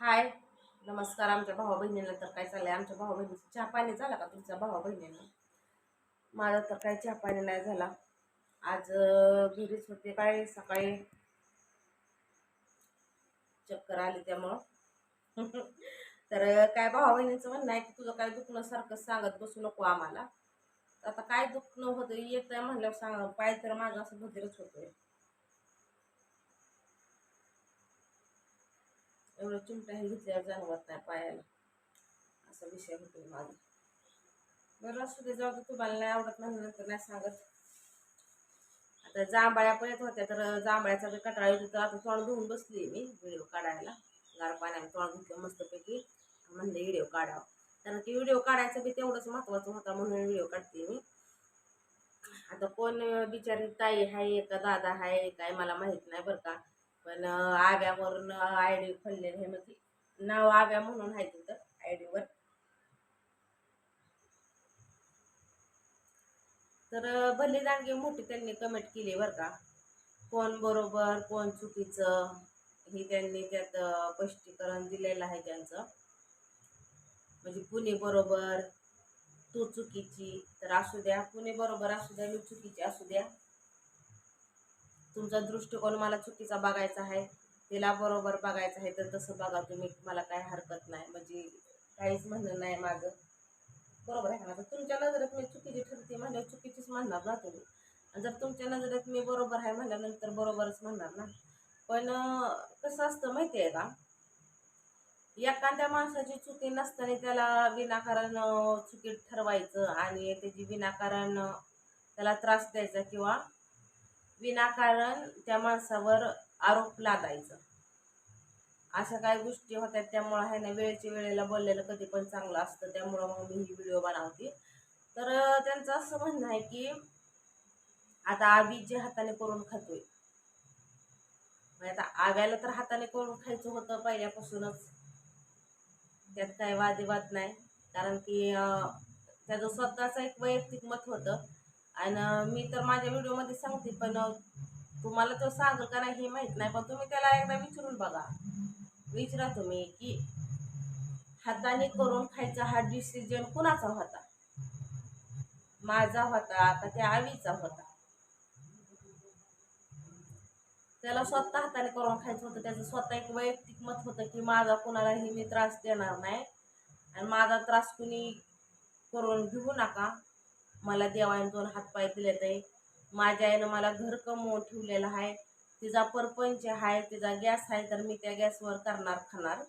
हाय. नमस्कार आमच्या भावा बहिणीला तर काय चाललंय? आमच्या भावा बहिणीचं चहा पाणी झाला का तुमच्या भावा बहिणीनं माझा तर काय चहा पाणी नाही झाला. आज घरीच होते काय सकाळी. चक्कर आली त्यामुळं. तर काय भावा बहिणीचं म्हणणं आहे की तुझं काय दुखणं सारखं सांगत बसू नको आम्हाला. आता काय दुखणं होतं येत आहे म्हणल्यावर सांग. पाय तर माझं असं भदीरच होतोय. एवढं चिमटा हे घेतल्यावर जाणवत नाही पायाला. असा विषय होतो माझा. बरं असू दे जाऊ दे तुम्हाला नाही आवडत म्हणल्यानंतर नाही सांगत. आता जांभळ्या पण येत होत्या तर जांभळ्याचा जर कटाळा येतो तर आता तोंड धुवून बसली मी व्हिडिओ काढायला. गार पाण्याने तोंड धुतलं मस्तपैकी. म्हणलं व्हिडिओ काढावं. कारण की व्हिडिओ काढायचं बी तेवढंच महत्त्वाचं होता म्हणून व्हिडिओ काढते मी. आता कोण बिचारी ताई आहे का दादा आहे काय मला माहीत नाही बरं का. पण अं, आव्यावरून आय डी खोललेलं हे म्हणजे नाव आव्या म्हणून आहे तिथं आय डीवर. तर अं, भली मोठी त्यांनी कमेंट केली बरं का. कोण बरोबर कोण चुकीचं हे त्यांनी त्यात स्पष्टीकरण दिलेलं आहे त्यांचं. म्हणजे पुणे बरोबर तू चुकीची तर असू द्या. पुणे बरोबर असू द्या मी चुकीची असू द्या. तुमचा दृष्टिकोन मला चुकीचा बघायचा आहे तिला बरोबर बघायचं आहे तर तसं बघा तुम्ही मला काय हरकत नाही. म्हणजे काहीच म्हणणं नाही माझं. बरोबर आहे ना तुमच्या नजरेत मी चुकीची ठरते म्हणल्यावर चुकीचीच म्हणणार ना तुम्ही. जर तुमच्या नजरेत मी बरोबर आहे म्हणल्यानंतर बरोबरच म्हणणार ना. पण कसं असतं माहिती आहे का? एखाद्या माणसाची चुकी नसताना त्याला विनाकारण चुकी ठरवायचं आणि त्याची विनाकारण त्याला त्रास द्यायचा किंवा विनाकारण त्या माणसावर आरोप लादायचं. अशा काही गोष्टी होत्या त्यामुळं आहे ना वेळेच्या वेळेला बोललेलं कधी पण चांगलं असतं त्यामुळं मग मी ही व्हिडिओ बनवते. तर त्यांचं असं म्हणणं आहे की आता आबी जे हाताने करून खातोय म्हणजे आता आव्याला तर हाताने करून खायचं होतं पहिल्यापासूनच. त्यात काही वादविवाद नाही कारण की त्याचं स्वतःचं एक वैयक्तिक मत होतं. आणि मी तर माझ्या व्हिडिओमध्ये सांगते पण तुम्हाला तो सांगल का नाही हे माहीत नाही पण तुम्ही त्याला एकदा विचारून बघा. विचारा तुम्ही की हाताने करून खायचा हा डिसिजन कुणाचा होता? माझा होता का त्या आवीचा होता? त्याला स्वतः हाताने करून खायचं होतं त्याचं स्वतः एक वैयक्तिक मत होतं की माझा कुणालाही मी त्रास देणार नाही. आणि माझा त्रास कुणी करून घेऊ नका. मला देवाने दोन हातपाय दिलेत आहे माझ्या आईनं मला घर कमवून ठेवलेलं आहे. तिचा परपंच आहे तिचा गॅस आहे तर मी त्या गॅसवर करणार खाणार.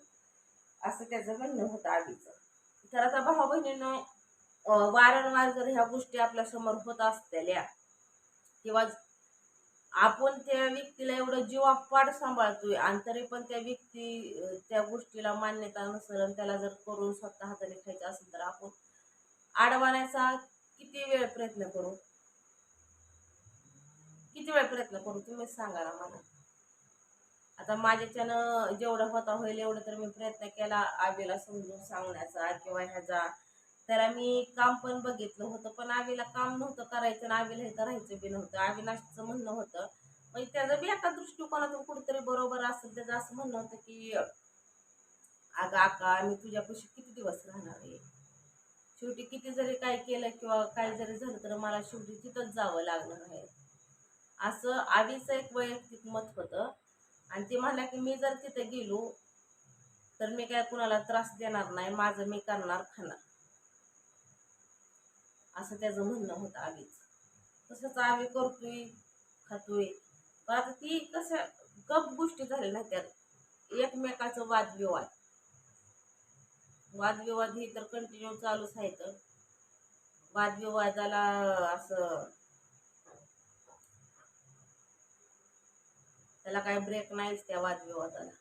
असं त्याचं म्हणणं होतं आधीचं तर आता भाऊ बहिणीनं वारंवार जर ह्या गोष्टी आपल्यासमोर होत असलेल्या किंवा आपण त्या व्यक्तीला एवढं जीवापाड सांभाळतोय आणि तरी पण त्या व्यक्ती त्या गोष्टीला मान्यता नसेल आणि त्याला जर करून स्वतः हाताने खायचं असेल तर आपण आडवाण्याचा किती वेळ प्रयत्न करू? किती वेळ प्रयत्न करू तुम्हीच सांगा ना मला. आता माझ्याच्यानं जेवढं होता होईल एवढं तर मी प्रयत्न केला आबीला समजून सांगण्याचा किंवा ह्याचा. त्याला मी काम पण बघितलं होतं पण आबीला काम नव्हतं करायचं आणि आबीला इथं राहायचं बी नव्हतं. अविनाशचं म्हणणं होतं. म्हणजे त्याचं बी एका दृष्टिकोनातून कुठेतरी बरोबर असेल त्याचं असं म्हणणं होतं की अगं आका मी तुझ्यापाशी किती दिवस राहणार आहे? शेवटी किती जरी काय केलं किंवा काय जरी झालं तर मला शेवटी तिथंच जावं लागणार आहे. असं आधीचं एक वैयक्तिक मत होतं. आणि ते म्हणल्या की मी जर तिथे गेलो तर मी काय कुणाला त्रास देणार नाही माझं मी करणार खाणार. असं त्याचं म्हणणं होतं आधीच. तसंच आम्ही करतोय खातोय. पण आता ती कसं गप गोष्टी झाल्या नाही त्यात. एकमेकाचं वादविवाद. वादविवाद ही तर कंटिन्यू चालूच आहे तर. वादविवादाला असं त्याला काय ब्रेक नाहीच त्या वादविवादाला.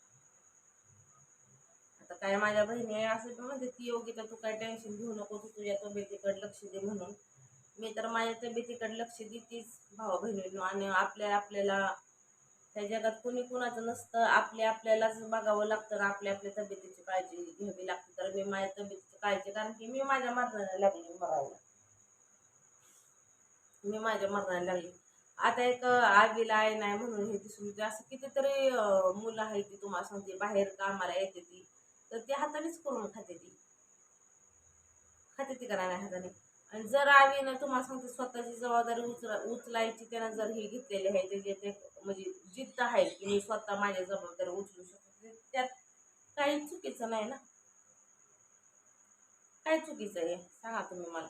आता काय माझ्या बहिणी आहे असं पण म्हणते ती योगिता तू काय टेन्शन घेऊ नको तू तुझ्या तब्येतीकडे लक्ष दे म्हणून. मी तर माझ्या तब्येतीकडे लक्ष देतेच भावा बहिणींनो आणि आपल्या आपल्याला त्या जगात कुणी कुणाचं नसतं. आपले आपल्यालाच बघावं लागतं ना आपल्या आपल्या तब्येतीची काळजी घ्यावी लागते. तर मी माझ्या तब्येतीची काळजी कारण की मी माझ्या मरणाला लागली बघायला मी माझ्या मरणाला लागली. आता एक आगीला आहे नाही म्हणून हे दिसून येते. असं कितीतरी मुलं आहे ती तुम्हाला सांगते. बाहेर कामाला येते ती. तर ती हातानेच करून खाते ती. खाते ती करा नाही हाताने? आणि जर आवीनं तुम्हाला सांगते स्वतःची जबाबदारी उचला उचलायची त्यानं जर हे घेतलेली आहे त्याचे ते म्हणजे जिद्द आहे की मी स्वतः माझ्या जबाबदारी उचलू शकतो त्यात काही चुकीचं नाही ना? काय चुकीचं आहे? सांगा तुम्ही मला.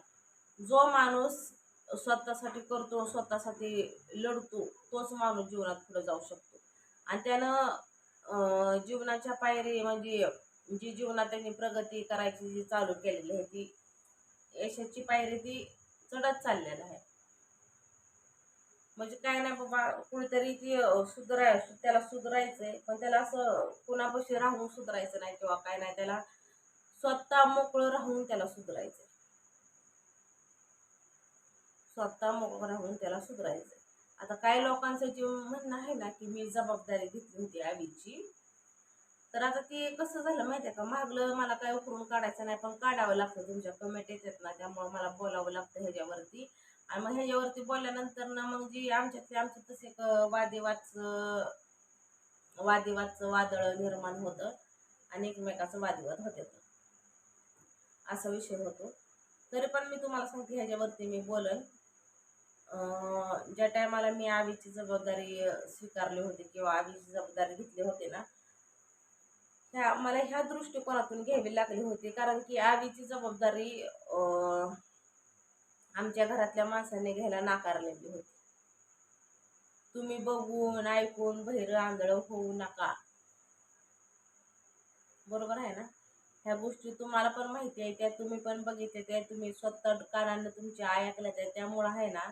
जो माणूस स्वतःसाठी करतो स्वतःसाठी लढतो तोच माणूस जीवनात पुढे जाऊ शकतो. आणि त्यानं जीवनाच्या पायरी म्हणजे जी जीवनात त्यांनी प्रगती करायची जी चालू केलेली आहे ती यशाची पायरी ती चढत चाललेलं आहे. म्हणजे काय नाही बाबा कुणीतरी ती सुधराय त्याला सुधरायचंय पण त्याला असं कुणापाशी राहून सुधरायचं नाही किंवा काय नाही त्याला स्वतः मोकळं राहून त्याला सुधरायचं स्वतः मोकळं राहून त्याला सुधरायचं आता काही लोकांचं जे म्हणणं आहे ना की मी जबाबदारी घेतली होती आईची तर आता ते कसं झालं माहिती आहे का? मागलं मला काय उकरून काढायचं नाही पण काढावं लागतं. तुमच्या कमेंट येतात ना त्यामुळं मला बोलावं लागतं ह्याच्यावरती. आणि मग ह्याच्यावरती बोलल्यानंतर ना मग जी आमच्यातले आमचे तसे एक वादिवादचं वादिवादचं वादळ निर्माण होतं आणि एकमेकाचं वादिवाद होते असा विषय होतो. तरी पण मी तुम्हाला सांगते ह्याच्यावरती मी बोलन. ज्या टायमाला मी आवीची जबाबदारी स्वीकारली होती किंवा आवीची जबाबदारी घेतली होती ना ह्या मला ह्या दृष्टिकोनातून घ्यावी लागली होती. कारण की आवीची जबाबदारी अं, आमच्या घरातल्या माणसाने घ्यायला नाकारलेली होती. तुम्ही बघून ऐकून बहिर आंधळ होऊ नका. बरोबर आहे ना? ह्या गोष्टी तुम्हाला पण माहिती आहे त्या तुम्ही पण बघितले त्या तुम्ही स्वतः कानानं तुमच्या आई ऐकल्या त्या त्यामुळं आहे ना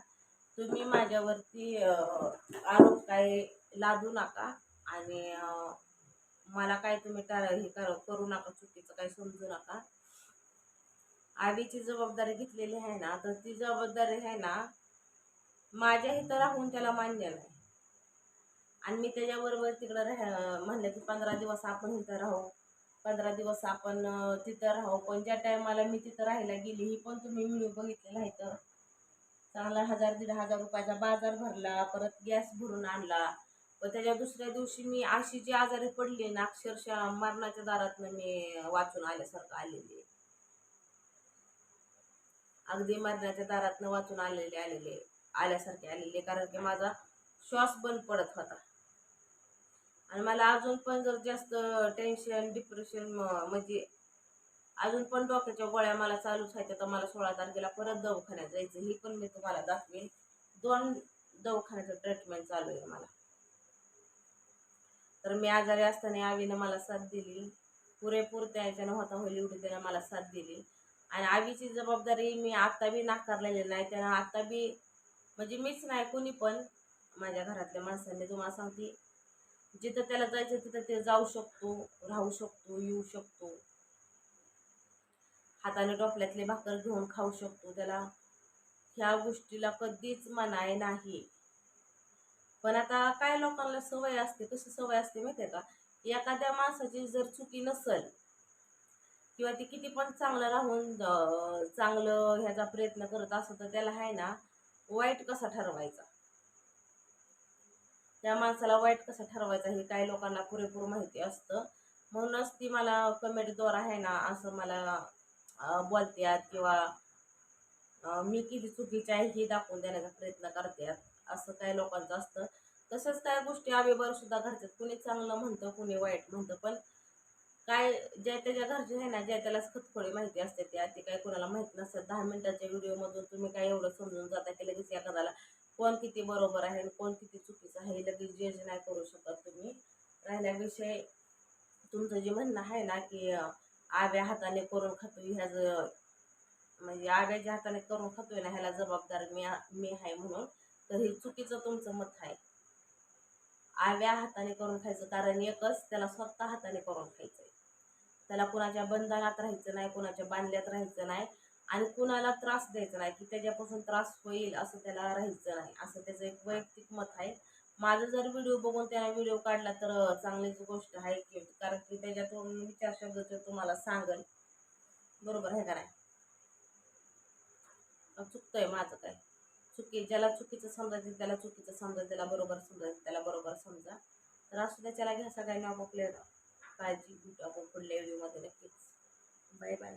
तुम्ही माझ्यावरती अं, आरोप काय लादू नका. आणि मला काय तुम्ही टाळ हे कर करू नका चुकीचं काही समजू नका. आईची जबाबदारी घेतलेली आहे ना तर ती जबाबदारी आहे ना माझ्या इथं राहून त्याला मान्य नाही. आणि मी त्याच्याबरोबर तिकडं राह म्हणलं की पंधरा दिवस आपण इथं राहू. पंधरा दिवस आपण तिथं राहू. पण ज्या टायमाला मी तिथं राहायला गेली ही पण तुम्ही व्हिडिओ बघितलेला आहे तर. चांगला हजार दीड हजार रुपयाचा बाजार भरला परत गॅस भरून आणला. पण त्याच्या दुसऱ्या दिवशी मी अशी जी आजारी पडली ना अक्षरशः मरणाच्या दारातनं मी वाचून आल्यासारखं आलेली आहे. अगदी मरणाच्या दारातनं वाचून आलेले आलेले आल्यासारखे आलेले कारण की माझा श्वास बंद पडत होता. आणि मला अजून पण जर जास्त टेन्शन डिप्रेशन म्हणजे अजून पण डोक्याच्या गोळ्या मला चालूच आहेत. तर मला सोळा तारखेला परत दवाखान्यात जायचं हे पण मी तुम्हाला दाखवेन. दोन दवाखान्याचं ट्रीटमेंट चालू आहे मला. तर मी आजारी असताना आवीनं मला साथ दिली. पुरेपूर त्याच्यानं होता होईल एवढी त्यानं मला साथ दिली. आणि आवीची जबाबदारी मी आत्ता बी नाकारलेली नाही त्यानं आत्ता बी म्हणजे मीच नाही कोणी पण माझ्या घरातल्या माणसांनी तुम्हाला सांगते जिथं त्याला जायचं तिथं ते जाऊ शकतो राहू शकतो येऊ शकतो. हाताने टोपल्यातले भाकर घेऊन खाऊ शकतो त्याला. ह्या गोष्टीला कधीच मनाय नाही. पण आता काय लोकांना सवय असते कशी सवय असते माहिती आहे का? एखाद्या माणसाची जर चुकी नसल किंवा ती किती पण चांगलं राहून चांगलं ह्याचा प्रयत्न करत असत तर त्याला आहे ना वाईट कसा ठरवायचा? त्या माणसाला वाईट कसा ठरवायचा हे काही लोकांना पुरेपूर माहिती असतं. म्हणूनच ती मला कमेंटद्वारा आहे ना असं मला बोलतात किंवा मी किती चुकीचे आहे हे दाखवून देण्याचा प्रयत्न करतात असं काय लोकांचं असतं. तसंच काय गोष्टी आवेवर सुद्धा घडतात कुणी चांगलं म्हणतं कुणी वाईट म्हणतं पण काय ज्या त्याच्या घरचे आहे ना ज्या त्याला खतखोडी माहिती असते त्या ते काय कोणाला माहीत नसतात. दहा मिनिटाच्या व्हिडिओमधून तुम्ही काय एवढं समजून जाता की लगेच एखाद्याला कोण किती बरोबर आहे आणि कोण किती चुकीचं आहे हे लगेच जज नाही करू शकत तुम्ही. राहिल्याविषयी तुमचं जे म्हणणं आहे ना की आव्या हाताने करून खातो ह्याच म्हणजे आव्याच्या हाताने करून खातोय ना ह्याला जबाबदार मी मी आहे म्हणून. तर हे चुकीचं तुमचं मत आहे. आव्या हाताने करून खायचं कारण एकच त्याला स्वतः हाताने करून खायचं आहे त्याला कुणाच्या बंधनात राहायचं नाही कुणाच्या बांधल्यात राहायचं नाही आणि कुणाला त्रास द्यायचा नाही की त्याच्यापासून त्रास होईल असं त्याला राहायचं नाही असं त्याचं एक वैयक्तिक मत आहे. माझं जर व्हिडिओ बघून त्याने व्हिडिओ काढला तर चांगलीच गोष्ट आहे की कारण की त्याच्यातून विचार शब्द ते तुम्हाला सांगेल. बरोबर आहे का नाही? चुकतंय माझं काय? चुकी ज्याला चुकीचं समजायचं त्याला चुकीचं समजा त्याला बरोबर समजायचं त्याला बरोबर समजा. तर असू त्याच्याला घ्या सगळ्यांनी आपापल्या काळजी आपोपल्या व्हिडिओमध्ये नक्कीच. Bye bye